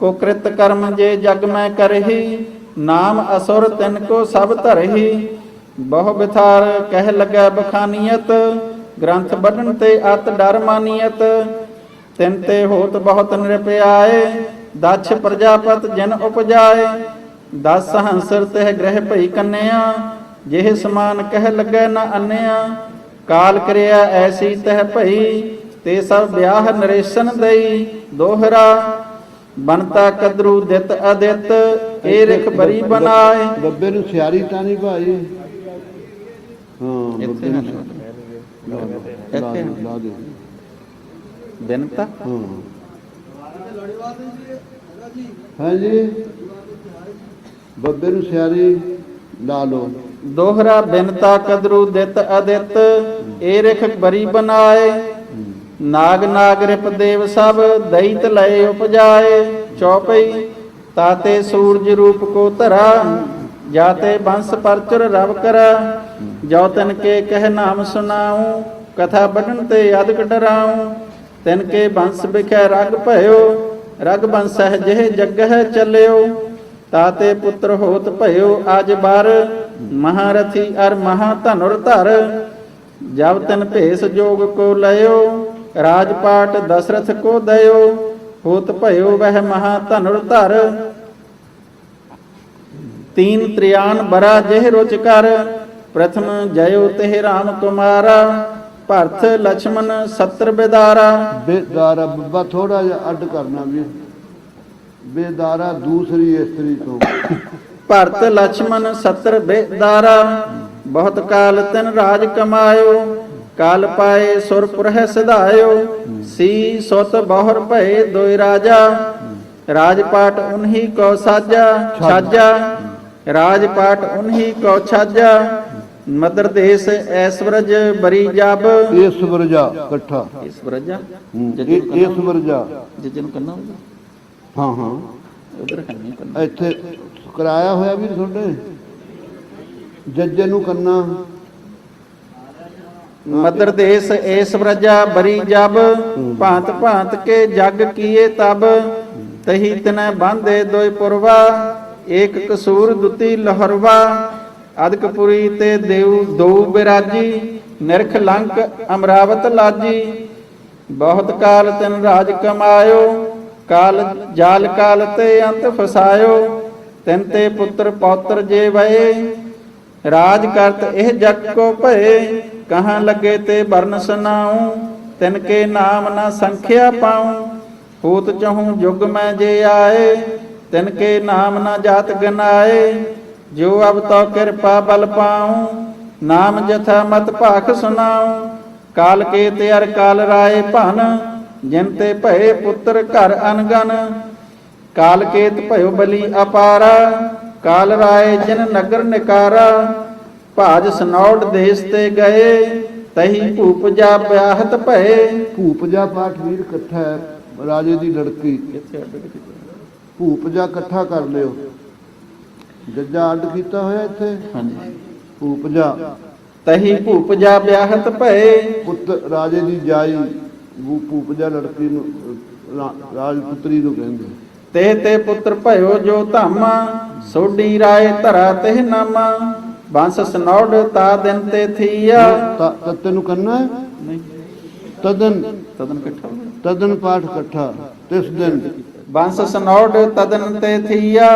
ਕੁਕ੍ਰਿਤ ਕਰਮ ਜੇ ਜਗ ਮੈਂ ਕਰਹੀ, ਨਾਮ ਅਸੁਰ ਤਿਨ ਕੋ ਸਭ ਧਰਹੀ। ਬਹੁ ਬਿਥਾਰ ਕਹਿ ਲਗੈ ਬਖਾਨੀਅਤ, ਗ੍ਰੰਥ ਵੱਢਣ ਤੇ ਅਤ ਡਰ ਮਾਨੀਅਤ। ਤਿਨ ਤੇ ਹੋਤ ਬਹੁਤ ਨਿਰਪਿਆਏ, ਦਛ ਪ੍ਰਜਾਪਤ ਜਨ ਉਪਜਾਏ। ਦਸ ਹੰਸਰ ਤਹਿ ਗ੍ਰਹਿ ਭਈ ਕੰਨਿਆ, ਜਿਹ ਸਮਾਨ ਕਹਿ ਲੱਗੈ ਨ ਅੰਨਿਆ। ਕਾਲ ਕਰਿਆ ਐਸੀ ਤਹਿ ਭਈ, ਤੇ ਸਭ ਵਿਆਹ ਨਰੇਸ਼ਨ ਦਈ ਦੋਹਰਾ। ਬਨਤਾ ਕਦਰੂ ਦਿਤ ਅਦਿਤ ਏ ਰਿਖ ਬਰੀ ਬਨਾਏ ਬੱਬੇ ਨੂੰ ਸਿਆਰੀ ਤਾਂ ਨਹੀਂ ਭਾਈ। ਹਾਂ ਬੱਬੇ ਨੂੰ ਲਾ ਦੇ, ਲਾ ਦੇ ਲਾ ਦੇ ਬਿਨਤਾ ਹਾਂ। ਹਾਂਜੀ। ਬੱਬੇ ਨੂੰ ਸਿਆਰੀ ਲਾ ਲਓ। ਦੋਹਰਾ ਬਿਨਤਾ ਕਦਰੂ ਦਿਤ ਅਦਿਤ ਏ ਰਿਖ ਬਰੀ ਬਨਾਏ ਨਾਗ ਨਾਗ ਰਿਪ ਦੇਵ ਸਭ ਦੈਤ ਲਏ ਉਪਜਾਏ, ਚੌਪਈ, ਤਾਤੇ ਸੂਰਜ ਰੂਪ ਕੋ ਧਰਾ, ਜਾਤੇ ਬੰਸ ਪਰਚੁਰ ਰਵ ਕਰਾ, ਜੋ ਤਨ ਕੇ ਕਹਿ ਨਾਮ ਸੁਨਾਉ ਕਥਾ ਬਟਨ ਤੇ ਅਦਕ ਡਰਾਉ, ਤਿਨ ਕੇ ਬੰਸ ਬਿਖੈ ਰਗ ਭਇਓ, ਰਗ ਬੰਸਹਿ ਜਿਹ ਜਗਹਿ ਚੱਲਿਓ, ਤਾਤੇ ਪੁੱਤਰ ਹੋਤ ਭਇਓ ਅਜ ਬਰ, ਮਹਾਰਥੀ ਅਰ ਮਹਾ ਧਨੁਰ ਧਰ, ਜਬ ਤਨ ਭੇਸ ਜੋਗ ਕੋ ਲਇਓ ਰਾਜਪਾਟ ਦਸ਼ਰਥ ਕੋ ਦਇਓ ਹੋਤ ਭਇਓ ਵਹਿ ਮਹਾ ਧਨੁਰ ਧਰ। ਤੀਨ ਤ੍ਰਿਆਨ ਬਰਾ ਜਿਹ ਰੁਚ ਕਰ ਪ੍ਰਥਮ ਜਯੋ ਤੇ ਰਾਮ ਕੁਮਾਰਾ। ਭਰਤ ਲక్ష్మణ ਸਤਰ ਬਿਦਾਰਾ। ਬੇਦਾਰਾ ਬੱਬਾ ਥੋੜਾ ਜਿਹਾ ਅੱਡ ਕਰਨਾ ਵੀ। ਬੇਦਾਰਾ ਦੂਸਰੀ ਇਸਤਰੀ ਤੋਂ। ਭਰਤ ਲక్ష్మణ ਸਤਰ ਬੇਦਾਰਾ। ਬਹੁਤ ਕਾਲ ਤਨ ਰਾਜ ਕਮਾਇਓ। ਕਾਲ ਪਾਏ ਸੁਰਪੁਰ ਹੈ ਸਿਧਾਇਓ ਸੀ ਸੁਤ ਬਹੁਰ ਭਏ ਦੋਇ ਰਾਜਾ। ਰਾਜਪਾਟ ਉਨਹੀ ਕੋ ਸਾਜਾ ਛਾਜਾ। ਰਾਜਪਾਟ ਉਨਹੀ ਕੋ ਛਾਜਾ। ਮਦਰ ਦੇਸ ਐਸਵਰਜ ਬਰੀ ਜਬ ਇਸ ਵਰਜਾ ਇਕੱਠਾ। ਇਸ ਵਰਜਾ ਹੂੰ, ਇਹ- ਇਸ ਵਰਜਾ ਜਿੱਜੇ ਨੂੰ ਕੰਨਾ ਹੋਊਗਾ? ਹਾਂ ਹਾਂ। ਉਧਰ ਕੰਨਾ ਇੱਥੇ ਕਰਾਇਆ ਹੋਇਆ ਵੀ ਤੁਹਾਡੇ? ਜੱਜੇ ਨੂੰ ਕੰਨਾ ਮਦਰ ਦੇਸ ਏਸ ਵਰਜਾ ਬਰੀ ਜਬ, ਭਾਂਤ ਭਾਂਤ ਕੇ ਜਗ ਕੀਏ ਤਬ, ਤਹੀ ਤਨੈ ਬਾਂਧੇ ਦੋਇ ਪੁਰਵਾ, ਏਕ ਕਸੂਰ ਦੁਤੀ ਲਹਰਵਾ, ਅਦਕਪੁਰੀ ਤੇ ਦੇਉ ਦੋ ਬਿਰਾਜੀ, ਨਿਰਖ ਲੰਕ ਅਮਰਾਵਤ ਲਾਜੀ। ਬਹੁਤ ਕਾਲ ਤਿਨ ਰਾਜ ਕਮਾਇਓ, ਕਾਲ ਜਾਲ ਕਾਲ ਤੇ ਅੰਤ ਫਸਾਇਓ, ਤਿਨ ਤੇ ਪੁੱਤਰ ਪੌਤਰ ਜੇ ਵਏ, ਰਾਜ ਕਰਤ ਇਹ ਜਗ ਕੋ ਭਏ ਕਹਾਂ ਲੱਗੇ ਤੇ ਵਰਨ ਸੁਨਾਉ ਤਿਨ ਕੇ ਨਾਮ ਨਾ ਸੰਖਿਆ ਪਾਉ। ਹੋਤ ਚਹੂ ਜੁਗ ਮੈਂ ਜੇ ਆਏ, ਤਿਨ ਕੇ ਨਾਮ ਨਾ ਜਾਤ ਗਨਾਏ। ਜੋ ਅਬ ਤੋ ਕਿਰਪਾ ਬਲ ਪਾਉ, ਨਾਮ ਜਥਾ ਮਤ ਭਾਖ ਸੁਨਾਉ ਕਾਲ ਕੇ ਤੇ ਅਰ ਕਾਲ ਰਾਏ ਭਨ, ਜਿਨ ਤੇ ਭਏ ਪੁੱਤਰ ਘਰ ਅਨਗਨ। ਕਾਲ ਕੇਤ ਭਇਓ ਬਲੀ ਅਪਾਰਾ, ਕਾਲ ਰਾਏ ਜਿਨ ਨਗਰ ਨਿਕਾਰਾ। ਭਾਜ ਸਨੌੜ ਦੇਸ ਤੇ ਗਏ ਤਹੀ ਭੂਪ ਜਾ ਬਿਆਹਤ ਭਏ। ਭੂਪ ਜਾ ਪਾਠ ਵੀਰ ਇਕੱਠਾ ਹੈ ਰਾਜੇ ਦੀ ਲੜਕੀ। ਭੂਪ ਜਾ ਇਕੱਠਾ ਕਰ ਲਿਓ। ਜੱਜਾ ਅੱਡ ਕੀਤਾ ਹੋਇਆ ਇੱਥੇ। ਹਾਂਜੀ। ਭੂਪ ਜਾ। ਤਹੀ ਭੂਪ ਜਾ ਬਿਆਹਤ ਭਏ। ਪੁੱਤ ਰਾਜੇ ਦੀ ਜਾਈ ਉਹ ਭੂਪ ਜਾ ਲੜਕੀ ਨੂੰ ਅਹ, ਰਾ- ਰਾਜਪੁੱਤਰੀ ਨੂੰ ਕਹਿੰਦੇ। ਤੇ ਤੇ ਪੁੱਤਰ ਭਇਓ ਜੋ ਧਾਮਾ ਸੋਢੀ ਰਾਏ ਧਰਾ ਤੇ ਨਾਮਾ। ਬੰਸ ਸਨੌੜ ਤਾ ਦਿਨ ਤੇ ਥੀਆ। ਤੈਨੂੰ ਕਰਨਾ ਨਹੀਂ। ਤਦਨ ਤਦਨ ਇਕੱਠਾ। ਤਦਨ ਪਾਠ ਇਕੱਠਾ ਤਿਸ ਦਿਨ। ਬੰਸ ਸਨੌੜ ਤਦਨ ਤੇ ਥੀਆ।